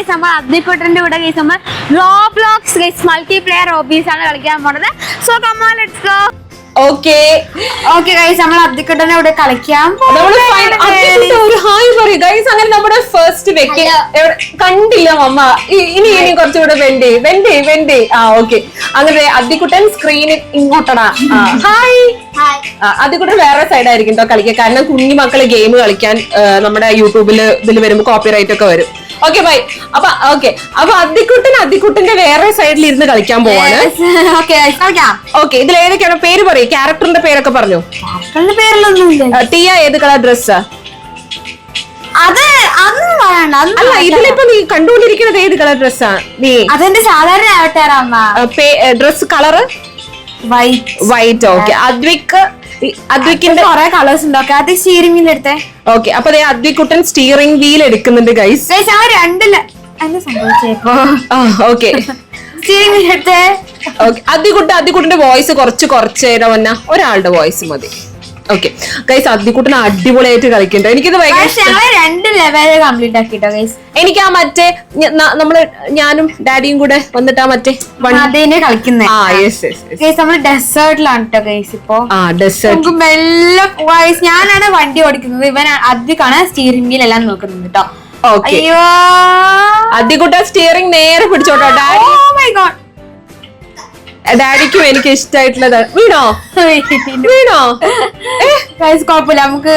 Guys നമ്മൾ അഗ്നിക്കുട്ടന്റെ കൂടെ guys നമ്മൾ Roblox guys multiplayer obbies ആണ് കളിക്കാൻ പോണത്. So come on let's go okay okay guys നമ്മൾ അബ്ദിക്കുട്ടനെ ഇവിടെ കളിക്കാം നമ്മൾ ഫൈനൽ അതിന്റെ ഒരു ഹായ് പറയൂ. ഗൈസ് അങ്ങനെ നമ്മുടെ ഫസ്റ്റ് വെക്ക് കണ്ടില്ല മമ്മ. ഇനി ഇനി കുറച്ചുകൂടെ വെണ്ടി. വെണ്ടി വെണ്ടി. ആ ഓക്കെ അങ്ങനെ അബ്ദിക്കുട്ടൻ സ്ക്രീനിൽ ഇങ്ങോട്ടടാ. ഹായ് അദ്ദിക്കുട്ടൻ വേറെ സൈഡായിരിക്കും കേട്ടോ കളിക്കുക കാരണം കുഞ്ഞു മക്കൾ ഗെയിം കളിക്കാൻ നമ്മുടെ യൂട്യൂബിൽ ഇതിൽ വരുമ്പോൾ കോപ്പിറൈറ്റ് ഒക്കെ വരും. ഓക്കെ ബൈ അപ്പൊ ഓക്കെ അപ്പൊ അദ്ദിക്കുട്ടൻ അദ്ദിക്കുട്ടന്റെ വേറെ സൈഡിൽ ഇരുന്ന് കളിക്കാൻ പോവാണ്. ഓക്കെ ഇതിൽ ഏതൊക്കെയാണ്? പേര് പറയൂ. ക്യാരക്ടറിന്റെ പേരൊക്കെ പറഞ്ഞു? തീയ ഏത് കളർ ഡ്രസ്സാ അത് അല്ല. ഇതിലിപ്പോ നീ കണ്ടുകൊണ്ടിരിക്കുന്നത് ഏത് കളർ ഡ്രസ്സാ നീ? അതെന്റെ സാധാരണ dress colour white white okay Advik അദ്വിക്കിന്റെ കൊറേ കളേഴ്സ് ഉണ്ട്? ഓക്കെ അത് സ്റ്റീറിംഗ് വീൽ എടുത്തേ ഓക്കെ അപ്പൊ ദേ അദ്വിക്കുട്ടൻ സ്റ്റിയറിംഗ് വീൽ എടുക്കുന്നുണ്ട് ഗൈസ് ഗൈസ് ആ രണ്ടില്ല എന്നെ സംഭവിച്ചേപ്പോ ഓക്കെ. സ്റ്റീറിംഗ് വീൽ എടുത്തേ. ഓക്കെ അദ്വിക്കുട്ടൻ അദ്വിക്കുട്ടന്റെ വോയിസ് കുറച്ച് കുറച്ച് ഒരാളുടെ വോയിസ് മതി. ഓക്കെ ഗൈസ് അതിക്കുട്ടൻ അടിപൊളിയായിട്ട് കളിക്കണ്ടോ എനിക്കിത് രണ്ട് ലെവൽ കംപ്ലീറ്റ് ആക്കിട്ടോ ഗൈസ് എനിക്ക് ആ മറ്റേ നമ്മൾ ഞാനും ഡാഡിയും കൂടെ വന്നിട്ട് ആ മറ്റേ അതിനെ കളിക്കുന്നേ. ആ യെസ് യെസ് യെസ് ഗൈസ് നമ്മൾ ഡെസേർട്ടിലാണ് കേട്ടോ ഗൈസ് ഇപ്പോ. ആ ഡെസേർട്ട് നമുക്ക് മെല്ലെ ഗൈസ് ഞാനാണ് വണ്ടി ഓടിക്കുന്നത്. ഇവൻ അധികമാണ് സ്റ്റീറിംഗ് വീൽ എല്ലാം നോക്കുന്നത് കേട്ടോ അയ്യോ. അദ്യക്കുട്ട സ്റ്റിയറിംഗ് നേരെ പിടിച്ചോട്ടോ ഡാഡി. ഓ മൈ ഗോഡ് ഡാഡിക്കും എനിക്ക് ഇഷ്ടമായിട്ടുള്ളത് വീണോ? വീണോ കുഴപ്പമില്ല. നമുക്ക്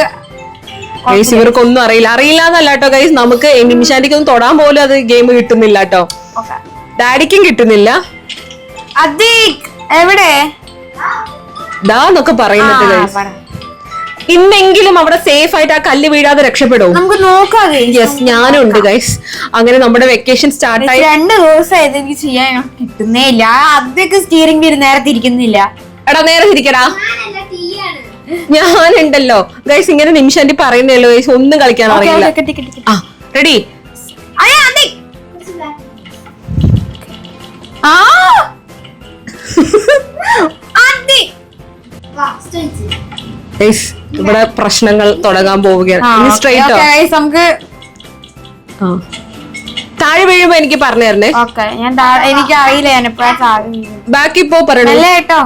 ഗൈസ് ഇവർക്കൊന്നും അറിയില്ല. അറിയില്ല എന്നല്ല കേട്ടോ ഗൈസ് നമുക്ക് നിമിഷാന്റിക്ക് ഒന്നും തൊടാൻ പോലും അത് ഗെയിം കിട്ടുന്നില്ല കേട്ടോ. ഡാഡിക്കും കിട്ടുന്നില്ല. എവിടെ? ദാ എന്നൊക്കെ പറയുന്നുണ്ട് ഗൈസ്. ഇന്നെങ്കിലും അവിടെ സേഫ് ആയിട്ട് ആ കല്ല് വീഴാതെ രക്ഷപ്പെടും നമുക്ക് നോക്കാം യെസ് ഞാനുണ്ട് ഗൈസ് അങ്ങനെ നമ്മുടെ വെക്കേഷൻ സ്റ്റാർട്ട് ആയി. രണ്ട് ദിവസമായത് എനിക്ക് ചെയ്യാൻ കിട്ടുന്നേ ഇല്ല അതൊക്കെ സ്റ്റിയറിംഗ് വീൽ നേരെ തിരിക്കുന്നില്ല എടാ നേരെ തിരിക്കടാ ഞാനുണ്ടല്ലോ. ഗൈസ് ഇങ്ങനെ നിമിഷാന്റി പറയുന്നല്ലോ ഗൈസ് ഒന്നും കളിക്കാൻ അറിയില്ല ആ റെഡി ആ! ഇവിടെ പ്രശ്നങ്ങൾ തുടങ്ങാൻ പോവുകയാണ്. സ്ട്രൈറ്റോ നമുക്ക്. താഴെ വീഴുമ്പോ എനിക്ക് പറഞ്ഞു തരണേ. ഞാൻ എനിക്ക് അറിയില്ല ഞാൻ ബാക്കി ഇപ്പോ പറയണേ. കേട്ടോ.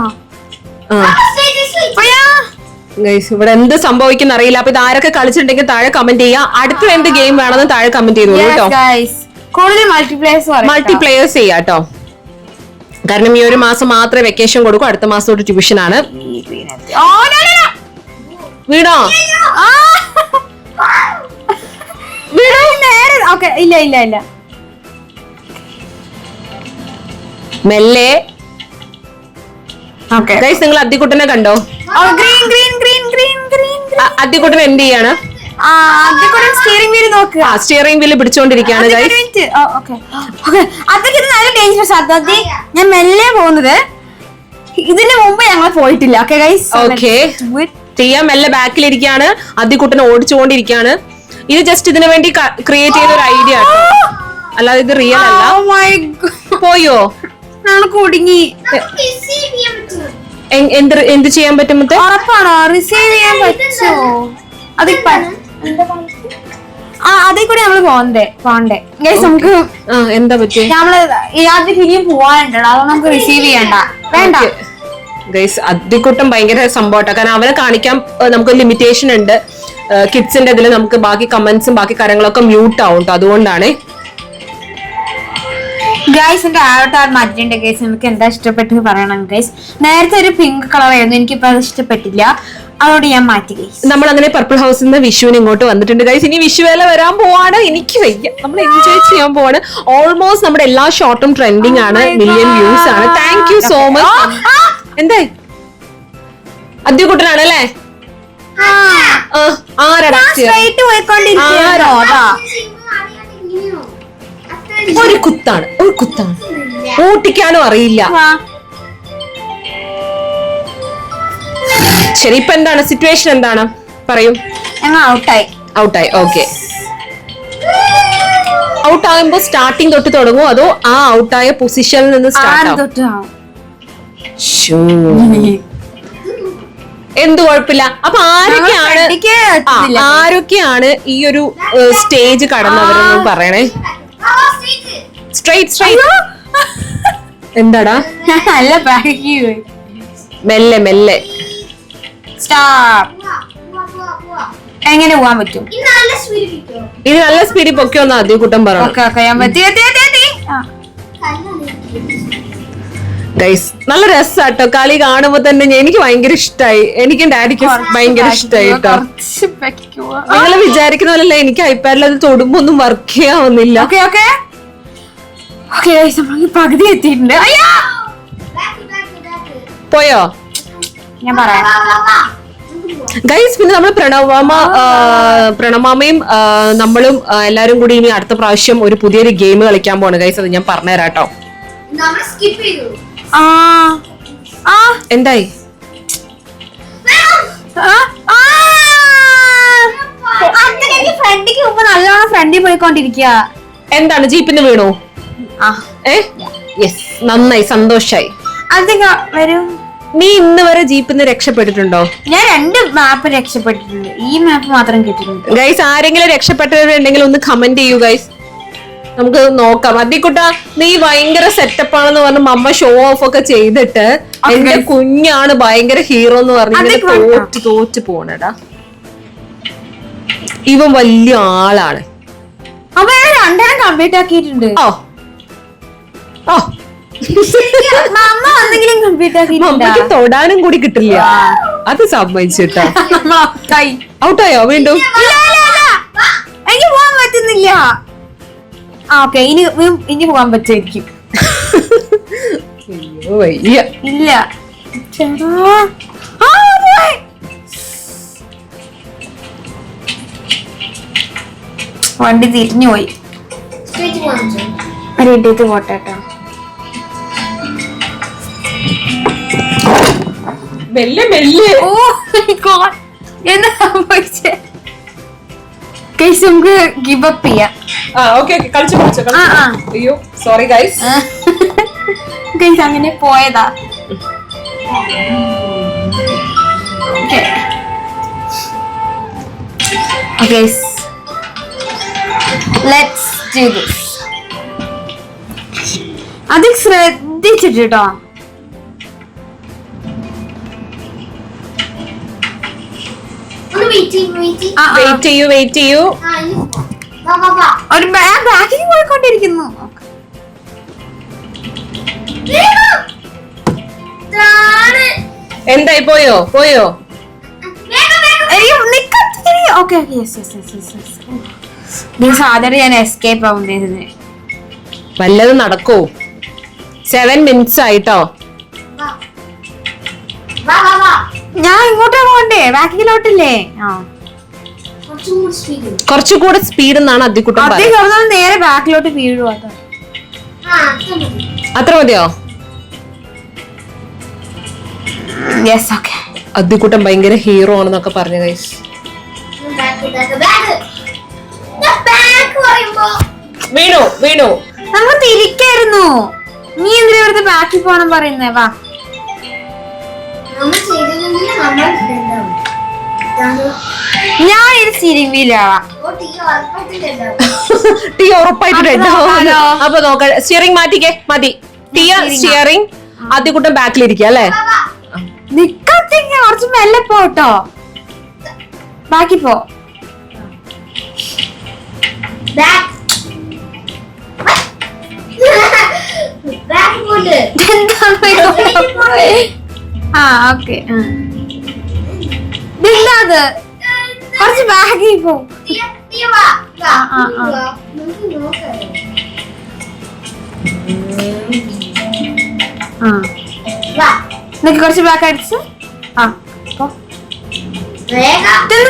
ഇവിടെ എന്ത് സംഭവിക്കുന്ന അറിയില്ല. അപ്പൊ ഇത് ആരൊക്കെ കളിച്ചിട്ടുണ്ടെങ്കിൽ താഴെ കമന്റ് ചെയ്യാം അടുത്ത എന്ത് ഗെയിം വേണമെന്ന് താഴെ കമന്റ് ചെയ്തോളൂ കേട്ടോ. കൂടുതൽ മൾട്ടിപ്ലേയേഴ്സ് ചെയ്യാം കേട്ടോ. കാരണം ഈ ഒരു മാസം മാത്രമേ വെക്കേഷൻ കൊടുക്കൂ. അടുത്ത മാസം തൊട്ട് ട്യൂഷൻ ആണ് വീണോ? നേരെ ഓക്കെ ഇല്ല ഇല്ല ഇല്ല. മെല്ലെ. ഓക്കെ. ഗൈസ് നിങ്ങൾ അദ്ദിക്കുട്ടനെ കണ്ടോ? Green green green green green Addikkuttan എന്ത് ചെയ്യാണ്? സ്റ്റിയറിംഗ് വീൽ നോക്കുക ആ സ്റ്റിയറിംഗ് വീൽ പിടിച്ചോണ്ടിരിക്കുകയാണ് അതൊക്കെ ഇത് നല്ല ഡേഞ്ചറസ് അത് ഞാൻ മെല്ലെ പോകുന്നത് ഇതിന് മുമ്പ് ഞങ്ങൾ പോയിട്ടില്ല. Okay guys Okay. ചെയ്യാൻ മെല്ലെ ബാക്കിലിരിക്കുകയാണ്. അദ്ദിക്കുട്ടനെ ഓടിച്ചുകൊണ്ടിരിക്കുകയാണ്. ഇത് ജസ്റ്റ് ഇതിനു വേണ്ടി ക്രിയേറ്റ് ചെയ്ത ഒരു ഐഡിയ ആണ്. അല്ലാതെ ഇത് റിയൽ അല്ല. പോയോ? ഞങ്ങൾ കുടുങ്ങി. എന്ത് എന്ത് ചെയ്യാൻ പറ്റും? ഉറപ്പാണോ? റിസീവ് ചെയ്യാൻ പറ്റുമോ? അത് ആ അതിൽ കൂടെ നമ്മൾ പോണ്ടേ പോണ്ടേ നമുക്ക് ആ എന്താ പറ്റും നമ്മൾ ഈ ആദ്യം ഇനിയും പോവാനുണ്ടോ അതുകൊണ്ട് നമുക്ക് റിസീവ് ചെയ്യണ്ട. വേണ്ട. ഗൈസ് അതിക്കൂട്ടം ഭയങ്കര സംഭവട്ടോ കാരണം അവരെ കാണിക്കാൻ നമുക്ക് ലിമിറ്റേഷൻ ഉണ്ട്. കിഡ്സിന്റെ ഇതിൽ നമുക്ക് ബാക്കി കമന്റ്സും ബാക്കി കാര്യങ്ങളൊക്കെ മ്യൂട്ട് ആവും അതുകൊണ്ടാണ്. ഗൈസ് എന്റെ ആവട്ടാർ മാറ്റിട്ടുണ്ട് ഗൈസ് എനിക്ക് എന്താ ഇഷ്ടപ്പെട്ടത് പറയണം ഗൈസ് നേരത്തെ ഒരു പിങ്ക് കളർ ആയിരുന്നു. എനിക്കിപ്പോ അത് ഇഷ്ടപ്പെട്ടില്ല. അതോട് ഞാൻ മാറ്റി ഗൈസ് നമ്മൾ അങ്ങനെ പർപ്പിൾ ഹൗസിൽ നിന്ന് വിഷുവിന് ഇങ്ങോട്ട് വന്നിട്ടുണ്ട്. ഗൈസ് ഇനി വിഷു വേല വരാൻ പോവാണ്. എനിക്ക് വയ്യ. നമ്മൾ എൻജോയ് ചെയ്യാൻ പോവാണ്. ഓൾമോസ്റ്റ് നമ്മുടെ എല്ലാ ഷോർട്ടും ട്രെൻഡിങ് ആണ്. മില്യൺ വ്യൂസ് ആണ്. താങ്ക് യു സോ മച്ച് എന്തേ? അദ്യക്കുട്ടനാണ് അല്ലേ ആ, ആരാടാ ഒരു കുത്താണ് ഒരു കുത്താണ്. ഓട്ടിക്കാനും അറിയില്ല. ശരി ഇപ്പൊ എന്താണ്? സിറ്റുവേഷൻ എന്താണ്? പറയും. ഞങ്ങൾ ഔട്ടായി ഔട്ടായി ഓക്കെ ഔട്ട് ആകുമ്പോ സ്റ്റാർട്ടിങ് തൊട്ട് തുടങ്ങുമോ അതോ ആ ഔട്ടായ പൊസിഷനിൽ നിന്ന് സ്റ്റാർട്ട് ആവും. എന്ത് കുഴപ്പമില്ല. അപ്പൊ ആരൊക്കെയാണ്. ആരൊക്കെയാണ് ഈ ഒരു സ്റ്റേജ് കടന്നവരെന്ന് പറയണേ? സ്ട്രൈറ്റ് സ്ട്രൈറ്റ് എന്താടാ? നല്ല മെല്ലെ മെല്ലെ. സ്റ്റോപ്പ് എങ്ങനെ പോവാൻ പറ്റും? ഇത് നല്ല സ്പീഡിൽ ഒന്ന് ആദ്യം കൂട്ടം പറഞ്ഞു ഗൈസ് നല്ല രസാട്ടോ. കളി കാണുമ്പോ തന്നെ എനിക്ക് ഭയങ്കര ഇഷ്ടായി. എനിക്ക് ഡാഡിക്ക് ഭയങ്കര ഇഷ്ടായി കേട്ടോ. നിങ്ങൾ നിങ്ങൾ വിചാരിക്കുന്ന പോലെ എനിക്ക് ഐപാഡിൽ അത് തൊടുമ്പോ ഒന്നും വർക്ക് ചെയ്യാവുന്നില്ല ഓക്കെ ഓക്കെ ഓക്കെ നമ്മൾ പകുതി എത്തിയിട്ടുണ്ട്. അയ്യോ! പോയോ? ഞാൻ പറയാം. ഗൈസ് പിന്നെ നമ്മൾ പ്രണവമാമ പ്രണവമാമയും പ്രണമാമയും നമ്മളും എല്ലാരും കൂടി ഇനി അടുത്ത പ്രാവശ്യം ഒരു പുതിയൊരു ഗെയിം കളിക്കാൻ പോണ് ഗൈസ് അത് ഞാൻ പറഞ്ഞുതരാട്ടോ നമ്മൾ സ്കിപ്പ് ചെയ്തു. ആ. ആ. എന്തായി? ഫ്രണ്ടിക്ക് മുമ്പ് നല്ലോണം ഫ്രണ്ടിൽ പോയിക്കൊണ്ടിരിക്കുക എന്താണ്? ജീപ്പിന് വീണോ? ആ. ഏ? യെസ് നന്നായി. സന്തോഷായി. അധികം വരും? നീ ഇന്ന് വരെ ജീപ്പിന്ന് രക്ഷപ്പെട്ടിട്ടുണ്ടോ? ഞാൻ രണ്ട് മാപ്പ് രക്ഷപ്പെട്ടിട്ടുണ്ട്. ഈ മാപ്പ് മാത്രം കിട്ടിയിട്ടുണ്ട് ഗൈസ് ആരെങ്കിലും രക്ഷപ്പെട്ടവരുണ്ടെങ്കിൽ ഒന്ന് കമന്റ് ചെയ്യൂ ഗൈസ് നമുക്ക് നോക്കാം. അതിക്കുട്ട നീ ഭയങ്കര സെറ്റപ്പ് ആണെന്ന് പറഞ്ഞ് മമ്മ ഷോ ഓഫ് ഒക്കെ ചെയ്തിട്ട് എന്റെ കുഞ്ഞാണ് ഭയങ്കര ഹീറോ എന്ന് പറഞ്ഞ്. തോറ്റ് തോറ്റ് പോണടാ. ഇവൻ വലിയ ആളാണ്. അപ്പൊ ഞാൻ രണ്ടെണ്ണം കംപ്ലീറ്റ് ആക്കിയിട്ടുണ്ട്. ഓ ഓ അമ്മ എന്തെങ്കിലും കംപ്ലീറ്റ് ആക്കി തൊടാനും കൂടി കിട്ടില്ല. അത് സമ്മതിച്ചിട്ടാ. ഔട്ടായി വീണ്ടും. എനിക്ക് പോകാൻ പറ്റുന്നില്ല. ഓക്കെ ഇനി ഇനി- പോകാൻ പറ്റായിരിക്കും വയ്യ. ഇല്ല. വണ്ടി തിരിഞ്ഞു പോയി. റെഡിത്ത് പോട്ടെ കേട്ടോ. മെല്ലെ മെല്ലെ. ഓ. എന്താ സംഭവിച്ചേ? കേസ് നമുക്ക് ഗിവ് അപ്പ് ചെയ്യാം. ആ ഓക്കെ ഓക്കെ. കളിച്ചു കളിച്ചു. അയ്യോ സോറി ഗൈസ് കേസ് അങ്ങനെ പോയതാ. Okay. Okay let's do this അത് ശ്രദ്ധിച്ചിട്ട് കേട്ടോ. വെയിറ്റ് ചെയ്യൂ വെയിറ്റ് ചെയ്യും. ഒരു ബാക്കിൽ പോയിക്കൊണ്ടിരിക്കുന്നു. എന്തായി? പോയോ? പോയോ? വല്ലത് ഓക്കെ ഞാൻ എസ്കേപ്പ് ആവും വല്ലതും നടക്കോ. സെവൻ മിനിറ്റ്സ് ആയിട്ടോ? ഞാൻ ഇങ്ങോട്ടാ പോകണ്ടേ? ബാക്കിലോട്ടില്ലേ? ആ. കുറച്ചുകൂടെ സ്പീഡ് എന്നാണ് അദ്ദിക്കുട്ടൻ അധികം കിടന്നാൽ നേരെ ബാക്കിലോട്ട് വീഴുവാ അത്ര മതിയോ? യെസ് ഓക്കെ അദ്ദിക്കുട്ടൻ ഭയങ്കര ഹീറോ ആണെന്നൊക്കെ പറഞ്ഞു guys back back back back പറയുമ്പോ. വീണു വീണു. നമ്മൾ തിരിക്കായിരുന്നു. നീ എന്തിനാ ഇവിടുത്തെ ബാക്കിൽ പോണം പറയുന്നേ? വാ. നമ്മൾ ചെയ്തില്ലെങ്കിൽ നമ്മൾ ആവാം. ഓ ടീ ഉറപ്പായിട്ട് അപ്പൊ റെഡ് അപ്പൊ നോക്ക സ്റ്റിയറിംഗ് മാറ്റിക്കേ മതി. ടീയ ആ. സ്റ്റിയറിംഗ് അദ്ദിക്കുട്ടൻ ബാക്കിലിരിക്കുക അല്ലേ? നിക്കത്തിങ്ങ കുറച്ച് മെല്ലെ പോട്ടോ ബാക്കി പോ. ബാക്ക് ബാക്ക് കൊണ്ട് ആ ഓക്കെ. ഇല്ല അത് കുറച്ച് ബാഗി പോ. ടീ ടീ വാ വാ ആ, ആ, ആ. വാ നമുക്ക് നോക്കാം ആ വാ നിനക്ക് കുറച്ച് ബാക്ക് അടിച്ച് ആ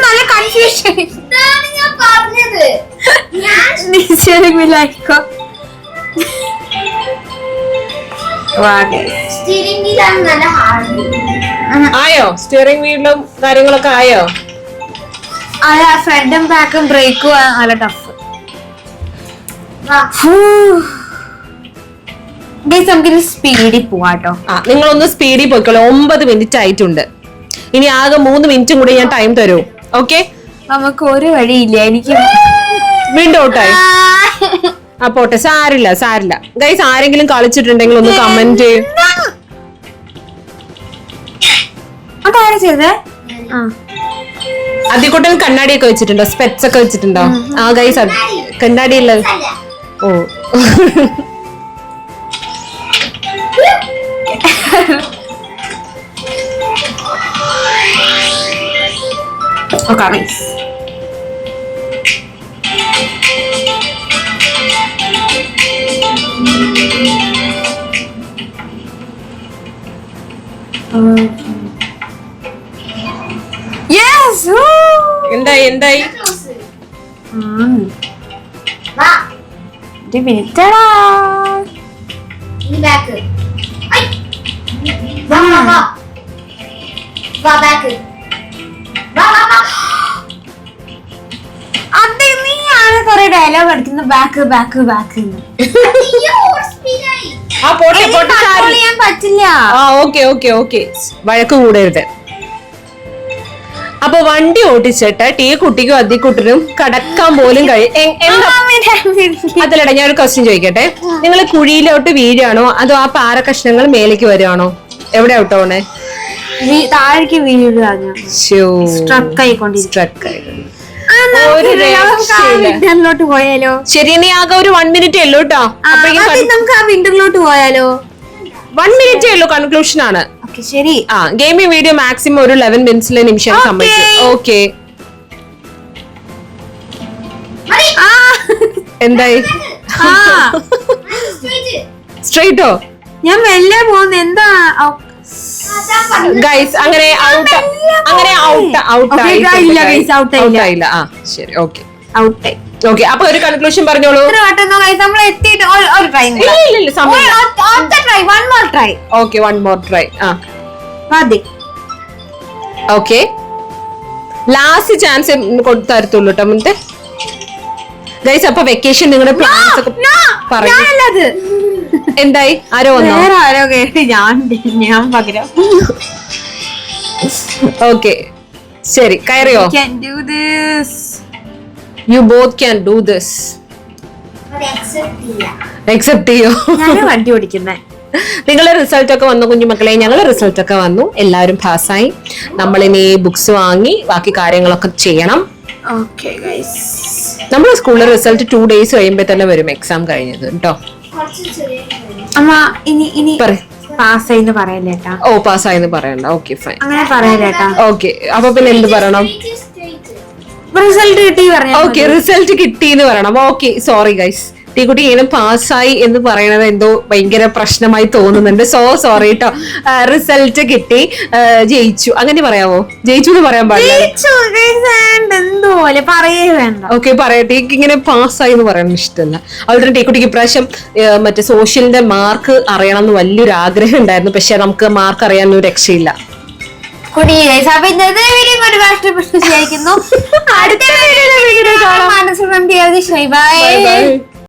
നല്ല കൺഫ്യൂഷൻ ആയോ? സ്റ്റിയറിംഗ് വീലും കാര്യങ്ങളൊക്കെ ആയോ? ഫ്രണ്ടും ബാക്കും ബ്രേക്കും നല്ല ടഫ് നമുക്കൊരു സ്പീഡിൽ പോവാട്ടോ ആ നിങ്ങളൊന്ന് സ്പീഡിൽ പോയിക്കോളൂ. ഒമ്പത് മിനിറ്റ് ആയിട്ടുണ്ട്. ഇനി ആകെ മൂന്ന് മിനിറ്റും കൂടി ഞാൻ ടൈം തരൂ. ഓക്കെ നമുക്ക് ഒരു വഴിയില്ല എനിക്ക് വീണ്ടും ഔട്ടായി ആ. പോട്ടെ. സാരില്ല സാരില്ല. ഗൈസ് ആരെങ്കിലും കളിച്ചിട്ടുണ്ടെങ്കിൽ ഒന്ന് കമന്റ് ചെയ്യും. അതാരാ ചെയ്തേ? ആ. അതികൂട്ടൻ കണ്ണാടിയൊക്കെ വെച്ചിട്ടുണ്ടോ? സ്പെറ്റ്സ് ഒക്കെ വെച്ചിട്ടുണ്ടോ? ആ ഗൈസ് കണ്ണാടിയുള്ള അല്ല ഓ. ഓക്കെ ഗൈസ് വാ. അത് നീയാണ് കൊറേ ഡയലോഗ് അടിക്കുന്ന ബാക്ക് ബാക്ക് ബാക്ക് പറ്റില്ല. ആ ഓക്കെ ഓക്കെ ഓക്കെ. വഴക്ക് കൂടരുത്. അപ്പൊ വണ്ടി ഓടിച്ചിട്ട് ടീ കുട്ടിക്കും അദ്ദിക്കുട്ടനും കടക്കാൻ പോലും കഴിയും അതിലട ഞാൻ ഒരു ക്വസ്റ്റ്യൻ ചോദിക്കട്ടെ. നിങ്ങൾ കുഴിയിലോട്ട് വീഴാണോ അതോ ആ പാറ കഷ്ണങ്ങൾ മേലേക്ക് വരുവാണോ? എവിടെ ഔട്ടോണേ താഴേക്ക് വീഴുക ഞാൻ സ്ട്രക്ക് ആയിക്കൊണ്ടിരിക്കും സ്ട്രക്ക് ആ, ഒരു ഇത് നമുക്ക് ആ പോയാലോ? ശരി ഇനി ആകെ ഒരു വൺ മിനിറ്റ് ഉള്ളൂ കേട്ടോ നമുക്ക് ആ വിന്ററിലോട്ട് പോയാലോ? വൺ മിനിറ്റ് ഉള്ളൂ കൺക്ലൂഷൻ ആണ്. ശരി. ആ ഗെയിമിംഗ് വീഡിയോ മാക്സിമം ഒരു ലെവൻ മിനിറ്റ്സിലെ നിമിഷം. സമ്മതിക്കും. ഓക്കെ എന്തായി? സ്ട്രെയിറ്റോ ഞാൻ വെല്ലേ പോകുന്ന എന്താ? ഗൈസ് അങ്ങനെ ഔട്ട് അങ്ങനെ ഔട്ട് ഔട്ട് ആയില്ല ഇല്ല, ഔട്ട് ആയില്ല. ആയില്ല. ആ ശരി ഓക്കെ ഔട്ടായി ഓക്കെ അപ്പൊ ഒരു കൺക്ലൂഷൻ പറഞ്ഞോളൂ. നമ്മൾ എത്തിയിട്ട് ഒരു- ഒരു try try one more try okay one more try ആ. മതി. ഓക്കെ ലാസ്റ്റ് ചാൻസ് കൊടുത്തരത്തുള്ളൂ കേട്ടോ മുന്നത്തെ ഗൈസ് അപ്പൊ വെക്കേഷൻ നിങ്ങളുടെ പ്ലാൻസ് ഒക്കെ പറയും. ഞാനല്ലത്. എന്തായി? ആരോ വന്നോ? ആരോ കേട്ടി ഞാൻ ഞാൻ പകരം. ഓക്കെ ശരി കയറിയോ? You both can do this accept ചെയ്യോ. വണ്ടി ഓടിക്കുന്നേ. നിങ്ങളെ റിസൾട്ട് ഒക്കെ വന്നു കുഞ്ഞുമക്കളെ ഞങ്ങളെ റിസൾട്ട് ഒക്കെ വന്നു. എല്ലാവരും പാസ്സായി. നമ്മളിനി ബുക്സ് വാങ്ങി ബാക്കി കാര്യങ്ങളൊക്കെ ചെയ്യണം. നമ്മുടെ സ്കൂളിലെ റിസൾട്ട് ടു ഡേയ്സ് കഴിയുമ്പോ തന്നെ വരും എക്സാം കഴിഞ്ഞത്. കേട്ടോ ഇനി ഇനി പാസ്സായിന്ന് പറയല്ലേട്ടാ ഓ പാസ്സായെന്ന് പറയണ്ട. ഓക്കെ ഫൈൻ അങ്ങനെ പറയല്ലേട്ടാ ഓക്കെ അപ്പൊ പിന്നെ എന്ത് പറയണം. റിസൾട്ട് കിട്ടി പറഞ്ഞു ഓക്കെ റിസൾട്ട് കിട്ടി എന്ന് പറയണം. ഓക്കെ സോറി ഗൈസ് ടീക്കുട്ടി ഇങ്ങനെ പാസ്സായി എന്ന് പറയണത് എന്തോ ഭയങ്കര പ്രശ്നമായി തോന്നുന്നുണ്ട്. സോ സോറി കേട്ടോ റിസൾട്ട് കിട്ടി. ജയിച്ചു. അങ്ങനെ പറയാവോ? ജയിച്ചു എന്ന് പറയാൻ പാടില്ല. ഓക്കെ പറയട്ടെ എനിക്ക് ഇങ്ങനെ പാസ്സായി എന്ന് പറയാൻ ഇഷ്ടമല്ല. അതുകൊണ്ട് ടീക്കുട്ടിക്ക് ഇപ്രാവശ്യം മറ്റേ സോഷ്യലിന്റെ മാർക്ക് അറിയണം എന്ന് വലിയൊരു ആഗ്രഹം ഉണ്ടായിരുന്നു. പക്ഷെ നമുക്ക് മാർക്ക് അറിയാനൊരു രക്ഷയില്ല. കുടി ഗൈസ് അപ്പൊ ഇന്നത്തെ വീഡിയോ അടുത്ത വീഡിയോ ബൈ.